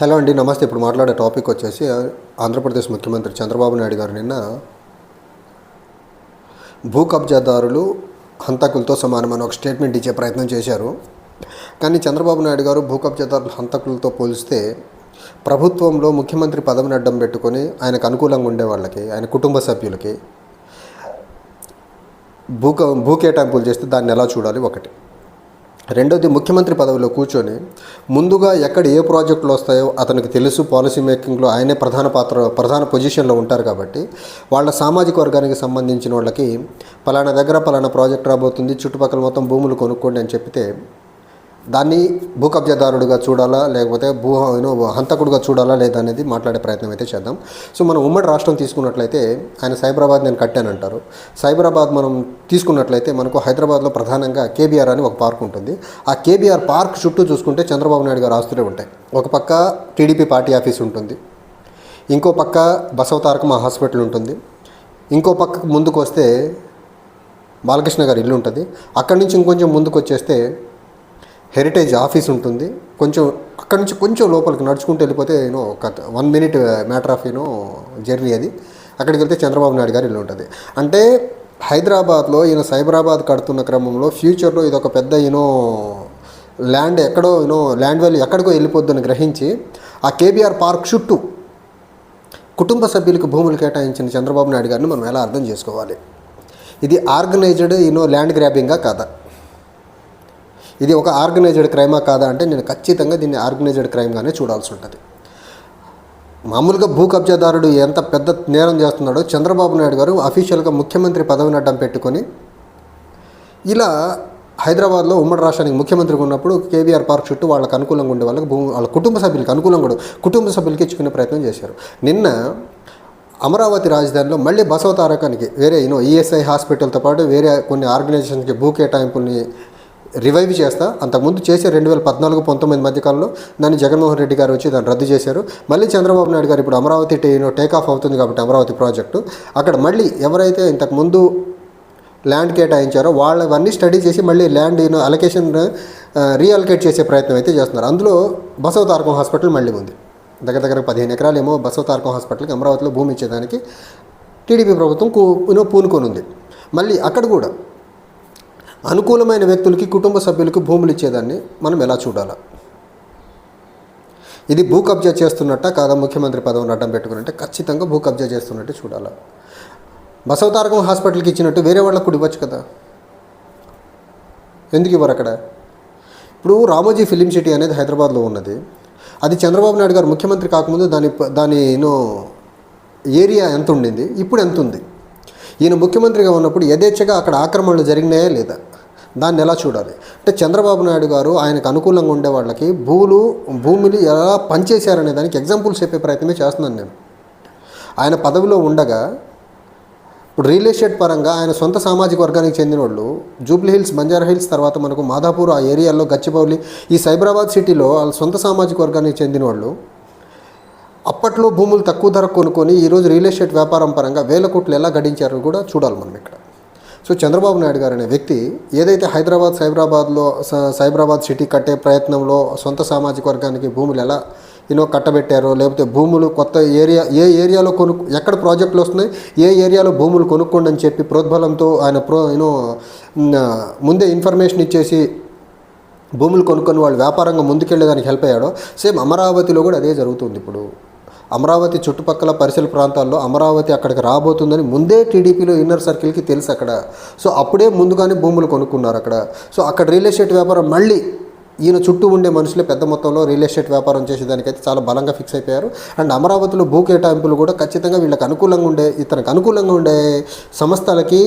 Hello అండి నమస్తే. ఇప్పుడు మాట్లాడే టాపిక్ వచ్చేసి ఆంధ్రప్రదేశ్ ముఖ్యమంత్రి చంద్రబాబు నాయుడు గారు నిన్న భూ కబ్జాదారులు హంతకులతో సమానమని ఒక స్టేట్మెంట్ ఇచ్చే ప్రయత్నం చేశారు. కానీ చంద్రబాబు నాయుడు గారు భూ కబ్జాదారులు హంతకులతో పోలిస్తే ప్రభుత్వంలో ముఖ్యమంత్రి పదవిని అడ్డం పెట్టుకొని ఆయనకు అనుకూలంగా ఉండే వాళ్ళకి ఆయన కుటుంబ సభ్యులకి భూ భూ కేటాయింపులు చేస్తే దాన్ని ఎలా చూడాలి? ఒకటి. రెండోది ముఖ్యమంత్రి పదవిలో కూర్చొని ముందుగా ఎక్కడ ఏ ప్రాజెక్టులు వస్తాయో అతనికి తెలుసు పాలసీ మేకింగ్లో ఆయనే ప్రధాన పాత్ర ప్రధాన పొజిషన్లో ఉంటారు కాబట్టి వాళ్ళ సామాజిక వర్గానికి సంబంధించిన వాళ్ళకి పలానా దగ్గర పలానా ప్రాజెక్ట్ రాబోతుంది చుట్టుపక్కల మొత్తం భూములు కొనుక్కోండి అని చెప్తే దాన్ని భూకబ్జదారుడుగా చూడాలా లేకపోతే భూ యూనో హంతకుడుగా చూడాలా లేదా అనేది మాట్లాడే ప్రయత్నం అయితే చేద్దాం. సో మనం ఉమ్మడి రాష్ట్రం తీసుకున్నట్లయితే ఆయన సైబరాబాద్ నేను కట్టానంటారు. సైబరాబాద్ మనం తీసుకున్నట్లయితే మనకు హైదరాబాద్లో ప్రధానంగా కేబీఆర్ అని ఒక పార్క్ ఉంటుంది. ఆ కేబీఆర్ పార్క్ చుట్టూ చూసుకుంటే చంద్రబాబు నాయుడు గారు ఆస్తులే ఉంటాయి. ఒక పక్క టీడీపీ పార్టీ ఆఫీస్ ఉంటుంది. ఇంకో పక్క బసవతారకమ హాస్పిటల్ ఉంటుంది. ఇంకో పక్క ముందుకు వస్తే బాలకృష్ణ గారి ఇల్లు ఉంటుంది. అక్కడి నుంచి ఇంకొంచెం ముందుకు వచ్చేస్తే హెరిటేజ్ ఆఫీస్ ఉంటుంది. కొంచెం అక్కడి నుంచి కొంచెం లోపలికి నడుచుకుంటూ వెళ్ళిపోతే యూనో ఒక one minute matter of you know journey అది. అక్కడికి వెళ్తే చంద్రబాబు నాయుడు గారు ఇల్లు ఉంటుంది. అంటే హైదరాబాద్లో ఈయన సైబరాబాద్ కడుతున్న క్రమంలో ఫ్యూచర్లో ఇది ఒక పెద్ద యూనో ల్యాండ్ ఎక్కడో యూనో ల్యాండ్ వాల్యూ ఎక్కడికో వెళ్ళిపోద్దని గ్రహించి ఆ కేబీఆర్ పార్క్ చుట్టూ కుటుంబ సభ్యులకు భూములు కేటాయించిన చంద్రబాబు నాయుడు గారిని మనం ఎలా అర్థం చేసుకోవాలి? ఇది ఆర్గనైజ్డ్ యూనో ల్యాండ్ గ్రాబింగా కాదా? ఇది ఒక ఆర్గనైజ్డ్ క్రైమా కాదా అంటే నేను ఖచ్చితంగా దీన్ని ఆర్గనైజ్డ్ క్రైమ్గానే చూడాల్సి ఉంటుంది. మామూలుగా భూ కబ్జాదారుడు ఎంత పెద్ద నేరం చేస్తున్నాడో చంద్రబాబు నాయుడు గారు అఫీషియల్గా ముఖ్యమంత్రి పదవిని అడ్డం పెట్టుకొని ఇలా హైదరాబాద్లో ఉమ్మడి రాష్ట్రానికి ముఖ్యమంత్రిగా ఉన్నప్పుడు కేవీఆర్ పార్క్ చుట్టూ వాళ్ళకి అనుకూలంగా ఉండే వాళ్ళకి భూమి వాళ్ళ కుటుంబ సభ్యులకి అనుకూలంగా కూడా కుటుంబ సభ్యులకి ఇచ్చుకునే ప్రయత్నం చేశారు. నిన్న అమరావతి రాజధానిలో మళ్ళీ బసవ తారకానికి వేరే యూనో ఈఎస్ఐ హాస్పిటల్తో పాటు వేరే కొన్ని ఆర్గనైజేషన్కి భూ కేటాయింపుల్ని రివైవ్ చేస్తా. అంతకుముందు చేసే రెండు వేల పద్నాలుగు పంతొమ్మిది మధ్యకాలంలో దాన్ని జగన్మోహన్ రెడ్డి గారు వచ్చి దాన్ని రద్దు చేశారు. మళ్ళీ చంద్రబాబు నాయుడు గారు ఇప్పుడు అమరావతి టేక్ ఆఫ్ అవుతుంది కాబట్టి అమరావతి ప్రాజెక్టు అక్కడ మళ్ళీ ఎవరైతే ఇంతకుముందు ల్యాండ్ కేటాయించారో వాళ్ళవన్నీ స్టడీ చేసి మళ్ళీ ల్యాండ్ అలొకేషన్ రీఅలొకేట్ చేసే ప్రయత్నం అయితే చేస్తున్నారు. అందులో బసవ తారకం హాస్పిటల్ మళ్ళీ ఉంది. దగ్గర దగ్గర పదిహేను ఎకరాలు ఏమో బసవ తారకం హాస్పిటల్కి అమరావతిలో భూమి ఇచ్చేదానికి టీడీపీ ప్రభుత్వం కూ పూనుకొని ఉంది మళ్ళీ అక్కడ కూడా అనుకూలమైన వ్యక్తులకి కుటుంబ సభ్యులకి భూములు ఇచ్చేదాన్ని మనం ఎలా చూడాలా? ఇది భూ కబ్జా చేస్తున్నట్ట కాదా? ముఖ్యమంత్రి పదవిని అడ్డం పెట్టుకున్నట్టే ఖచ్చితంగా భూ కబ్జా చేస్తున్నట్టు చూడాలా. బసవతారకం హాస్పిటల్కి ఇచ్చినట్టు వేరే వాళ్ళకు కూడా ఇవ్వచ్చు కదా? ఎందుకు ఇవ్వరు అక్కడ? ఇప్పుడు రామోజీ ఫిలిం సిటీ అనేది హైదరాబాద్లో ఉన్నది. అది చంద్రబాబు నాయుడు గారు ముఖ్యమంత్రి కాకముందు దాని దాని యూనో ఏరియా ఎంత ఉండింది ఇప్పుడు ఎంత ఉంది ఈయన ముఖ్యమంత్రిగా ఉన్నప్పుడు యథేచ్ఛగా అక్కడ ఆక్రమణలు జరిగినాయా లేదా? దాన్ని ఎలా చూడాలి? అంటే చంద్రబాబు నాయుడు గారు ఆయనకు అనుకూలంగా ఉండే వాళ్ళకి భూములు భూములు ఎలా పనిచేశారనే దానికి ఎగ్జాంపుల్స్ చెప్పే ప్రయత్నమే చేస్తున్నాను నేను. ఆయన పదవిలో ఉండగా ఇప్పుడు రియల్ ఎస్టేట్ పరంగా ఆయన సొంత సామాజిక వర్గానికి చెందిన వాళ్ళు జూబ్లీ హిల్స్ బంజారా హిల్స్ తర్వాత మనకు మాధాపూర్ ఆ ఏరియాలో గచ్చిబౌలి ఈ సైబరాబాద్ సిటీలో వాళ్ళ సొంత సామాజిక వర్గానికి చెందిన వాళ్ళు అప్పట్లో భూములు తక్కువ ధర కొనుక్కొని ఈరోజు రియల్ ఎస్టేట్ వ్యాపారం పరంగా వేల కోట్లు ఎలా గడించారో కూడా చూడాలి మనం ఇక్కడ. సో చంద్రబాబు నాయుడు గారు అనే వ్యక్తి ఏదైతే హైదరాబాద్ సైబరాబాద్లో స- సైబరాబాద్ సిటీ కట్టే ప్రయత్నంలో సొంత సామాజిక వర్గానికి భూములు ఎలా యూనో కట్టబెట్టారో లేకపోతే భూములు కొత్త ఏరియా ఏ ఏరియాలో కొను ఎక్కడ ప్రాజెక్టులు వస్తున్నాయి ఏ ఏరియాలో భూములు కొనుక్కోండి అని చెప్పి ప్రోద్బలంతో ఆయన ప్రో యూనో ముందే ఇన్ఫర్మేషన్ ఇచ్చేసి భూములు కొనుక్కొని వాళ్ళు వ్యాపారంగా ముందుకెళ్ళేదానికి హెల్ప్ అయ్యాడో సేమ్ అమరావతిలో కూడా అదే జరుగుతుంది ఇప్పుడు. అమరావతి చుట్టుపక్కల పరిసర ప్రాంతాల్లో అమరావతి అక్కడికి రాబోతుందని ముందే టీడీపీలో ఇన్నర్ సర్కిల్కి తెలుసు అక్కడ. సో అప్పుడే ముందుగానే భూములు కొనుక్కున్నారు అక్కడ. సో అక్కడ రియల్ ఎస్టేట్ వ్యాపారం మళ్ళీ ఈయన చుట్టూ ఉండే మనుషులే పెద్ద మొత్తంలో రియల్ ఎస్టేట్ వ్యాపారం చేసేదానికైతే చాలా బలంగా ఫిక్స్ అయిపోయారు. అండ్ అమరావతిలో భూ కేటాయింపులు కూడా ఖచ్చితంగా వీళ్ళకి అనుకూలంగా ఉండే ఇతనికి అనుకూలంగా ఉండే సంస్థలకి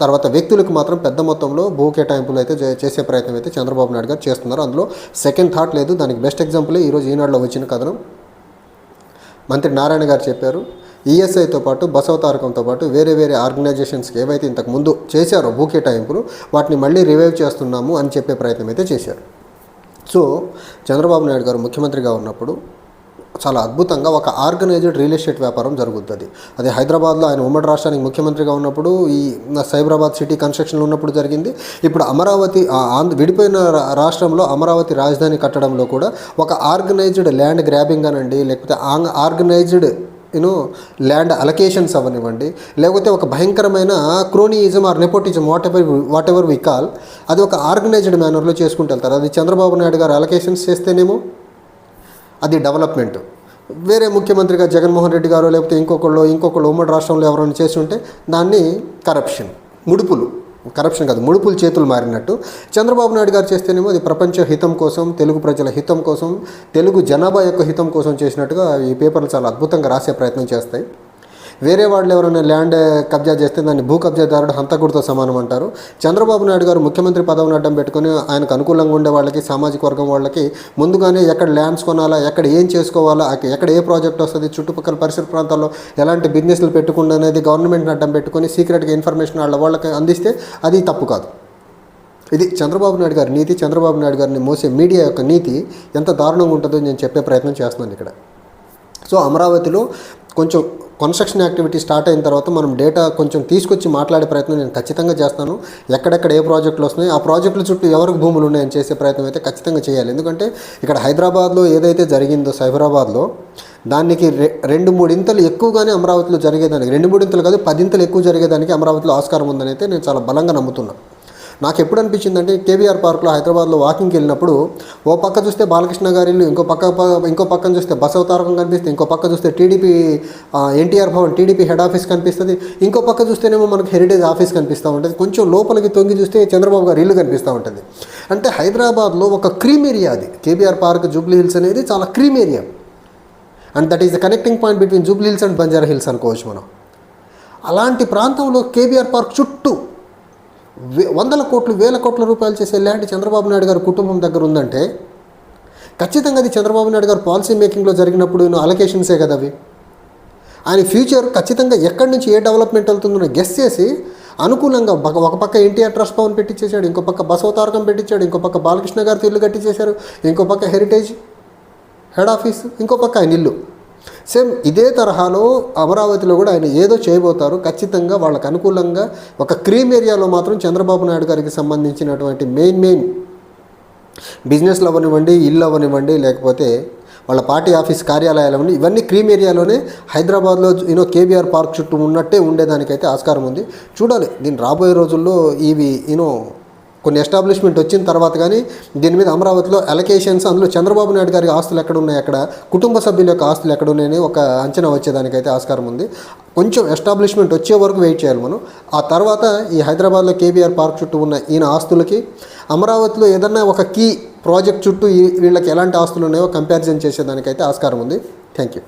తర్వాత వ్యక్తులకు మాత్రం పెద్ద మొత్తంలో భూ కేటాయింపులు అయితే చేసే ప్రయత్నం అయితే చంద్రబాబు నాయుడు గారు చేస్తున్నారు. అందులో సెకండ్ థాట్ లేదు. దానికి బెస్ట్ ఎగ్జాంపులే ఈరోజు ఈనాడులో వచ్చిన కథనం. మంత్రి నారాయణ గారు చెప్పారు. ఈఎస్ఐతో పాటు బసవతారకంతో పాటు వేరే వేరే ఆర్గనైజేషన్స్కి ఏవైతే ఇంతకు ముందు చేశారో భూ కేటాయింపులు వాటిని మళ్ళీ రివైవ్ చేస్తున్నాము అని చెప్పే ప్రయత్నం అయితే చేశారు. సో చంద్రబాబు నాయుడు గారు ముఖ్యమంత్రిగా ఉన్నప్పుడు చాలా అద్భుతంగా ఒక ఆర్గనైజ్డ్ రియల్ ఎస్టేట్ వ్యాపారం జరుగుతుంది. అది హైదరాబాద్లో ఆయన ఉమ్మడి రాష్ట్రానికి ముఖ్యమంత్రిగా ఉన్నప్పుడు ఈ సైబరాబాద్ సిటీ కన్స్ట్రక్షన్లో ఉన్నప్పుడు జరిగింది. ఇప్పుడు అమరావతి ఆంధ్ర విడిపోయిన రా- రాష్ట్రంలో అమరావతి రాజధాని కట్టడంలో కూడా ఒక ఆర్గనైజ్డ్ ల్యాండ్ గ్రాబింగ్ అనండి లేకపోతే ఆంగ్- organised you know land allocations అవనివ్వండి లేకపోతే ఒక భయంకరమైన cronyism or nepotism whatever whatever we call అది ఒక ఆర్గనైజ్డ్ మేనర్లో చేసుకుంటూ వెళ్తారు. అది చంద్రబాబు నాయుడు గారు అలొకేషన్స్ చేస్తేనేమో అది డెవలప్మెంట్. వేరే ముఖ్యమంత్రిగా జగన్మోహన్ రెడ్డి గారు లేకపోతే ఇంకొకళ్ళు ఇంకొకళ్ళు ఉమ్మడి రాష్ట్రంలో ఎవరైనా చేసి ఉంటే దాన్ని కరప్షన్ ముడుపులు. కరప్షన్ కాదు ముడుపులు చేతులు మారినట్టు. చంద్రబాబు నాయుడు గారు చేస్తేనేమో అది ప్రపంచ హితం కోసం తెలుగు ప్రజల హితం కోసం తెలుగు జనాభా యొక్క హితం కోసం చేసినట్టుగా ఈ పేపర్లు చాలా అద్భుతంగా రాసే ప్రయత్నం చేస్తాయి. వేరే వాళ్ళు ఎవరైనా ల్యాండ్ కబ్జా చేస్తే దాన్ని భూ కబ్జాదారుడు హంతకుడితో సమానం అంటారు. చంద్రబాబు నాయుడు గారు ముఖ్యమంత్రి పదవిని అడ్డం పెట్టుకుని ఆయనకు అనుకూలంగా ఉండే వాళ్ళకి సామాజిక వర్గం వాళ్ళకి ముందుగానే ఎక్కడ ల్యాండ్స్ కొనాలా ఎక్కడ ఏం చేసుకోవాలా ఎక్కడ ఏ ప్రాజెక్ట్ వస్తుంది చుట్టుపక్కల పరిసర ప్రాంతాల్లో ఎలాంటి బిజినెస్లు పెట్టుకుండా అనేది గవర్నమెంట్ని అడ్డం పెట్టుకుని సీక్రెట్గా ఇన్ఫర్మేషన్ వాళ్ళ వాళ్ళకి అందిస్తే అది తప్పు కాదు. ఇది చంద్రబాబు నాయుడు గారి నీతి చంద్రబాబు నాయుడు గారిని మోసే మీడియా యొక్క నీతి ఎంత దారుణంగా ఉంటుందో నేను చెప్పే ప్రయత్నం చేస్తున్నాను ఇక్కడ. సో అమరావతిలో కొంచెం కన్స్ట్రక్షన్ యాక్టివిటీ స్టార్ట్ అయిన తర్వాత మనం డేటా కొంచెం తీసుకొచ్చి మాట్లాడే ప్రయత్నం నేను ఖచ్చితంగా చేస్తాను. ఎక్కడెక్కడ ఏ ప్రాజెక్టులు వస్తున్నాయి ఆ ప్రాజెక్టుల చుట్టూ ఎవరికి భూములు ఉన్నాయని చేసే ప్రయత్నం అయితే ఖచ్చితంగా చేయాలి. ఎందుకంటే ఇక్కడ హైదరాబాద్లో ఏదైతే జరిగిందో సైబరాబాద్లో దానికి రె రెండు మూడింతలు ఎక్కువగానే అమరావతిలో జరిగేదానికి రెండు మూడింతలు కాదు పదింతలు ఎక్కువ జరిగేదానికి అమరావతిలో ఆస్కారం ఉందని అయితే నేను చాలా బలంగా నమ్ముతున్నాను నాకు ఎప్పుడు అనిపించిందంటే కేబీఆర్ పార్క్లో హైదరాబాద్లో వాకింగ్కి వెళ్ళినప్పుడు ఓ పక్క చూస్తే బాలకృష్ణ గారి ఇల్లు ఇంకో పక్క ఇంకో పక్కన చూస్తే బసవతారకం కనిపిస్తుంది ఇంకో పక్క చూస్తే TDP NTR Bhavan TDP head office కనిపిస్తుంది ఇంకో పక్క చూస్తేనేమో మనకు హెరిటేజ్ ఆఫీస్ కనిపిస్తూ ఉంటుంది కొంచెం లోపలికి తొంగి చూస్తే చంద్రబాబు గారి ఇల్లు కనిపిస్తూ ఉంటుంది. అంటే హైదరాబాద్లో ఒక క్రీమ్ ఏరియా అది. కేబీఆర్ పార్క్ జూబ్లీ హిల్స్ అనేది చాలా cream area. And that is the connecting point between Jubilee Hills and Banjara Hills అనుకోవచ్చు మనం. అలాంటి ప్రాంతంలో కేబీఆర్ పార్క్ చుట్టూ వందల కోట్లు వేల కోట్ల రూపాయలు చేసే ల్యాండ్ చంద్రబాబు నాయుడు గారి కుటుంబం దగ్గర ఉందంటే ఖచ్చితంగా అది చంద్రబాబు నాయుడు గారు పాలసీ మేకింగ్లో జరిగినప్పుడు అలొకేషన్సే కదా అవి? ఆయన ఫ్యూచర్ ఖచ్చితంగా ఎక్కడి నుంచి ఏ డెవలప్మెంట్ వెళ్తుందో గెస్ చేసి అనుకూలంగా ఒక ఒక పక్క ఎన్టీఆర్ ట్రస్ట్ భవన్ పెట్టించేశాడు ఇంకో పక్క బసవతారకం పెట్టించాడు ఇంకో పక్క బాలకృష్ణ గారి ఇల్లు కట్టించేశారు ఇంకో పక్క హెరిటేజ్ హెడ్ ఆఫీస్ ఇంకో పక్క ఆయన ఇల్లు. సేమ్ ఇదే తరహాలో అమరావతిలో కూడా ఆయన ఏదో చేయబోతారు. ఖచ్చితంగా వాళ్ళకు అనుకూలంగా ఒక క్రీమ్ ఏరియాలో మాత్రం చంద్రబాబు నాయుడు గారికి సంబంధించినటువంటి మెయిన్ మెయిన్ బిజినెస్లు అవ్వనివ్వండి ఇల్లు అవ్వనివ్వండి లేకపోతే వాళ్ళ పార్టీ ఆఫీస్ కార్యాలయాలు అవ్వండి ఇవన్నీ క్రీమ్ ఏరియాలోనే హైదరాబాద్లో యూనో కేబీఆర్ పార్క్ చుట్టూ ఉన్నట్టే ఉండేదానికైతే ఆస్కారం ఉంది. చూడాలి దీని రాబోయే రోజుల్లో ఇవి యూనో కొన్ని ఎస్టాబ్లిష్మెంట్ వచ్చిన తర్వాత కానీ దీని మీద అమరావతిలో అలొకేషన్స్ అందులో చంద్రబాబు నాయుడు గారి ఆస్తులు ఎక్కడ ఉన్నాయి అక్కడ కుటుంబ సభ్యుల యొక్క ఆస్తులు ఎక్కడ ఉన్నాయని ఒక అంచనా వచ్చేదానికైతే ఆస్కారం ఉంది. కొంచెం ఎస్టాబ్లిష్మెంట్ వచ్చే వరకు వెయిట్ చేయాలి మనం. ఆ తర్వాత ఈ హైదరాబాద్లో కేబీఆర్ పార్క్ చుట్టూ ఉన్న ఈయన ఆస్తులకి అమరావతిలో ఏదన్నా ఒక కీ ప్రాజెక్ట్ చుట్టూ ఈ- వీళ్ళకి ఎలాంటి ఆస్తులు ఉన్నాయో కంపారిజన్ చేసేదానికైతే ఆస్కారం ఉంది. Thank you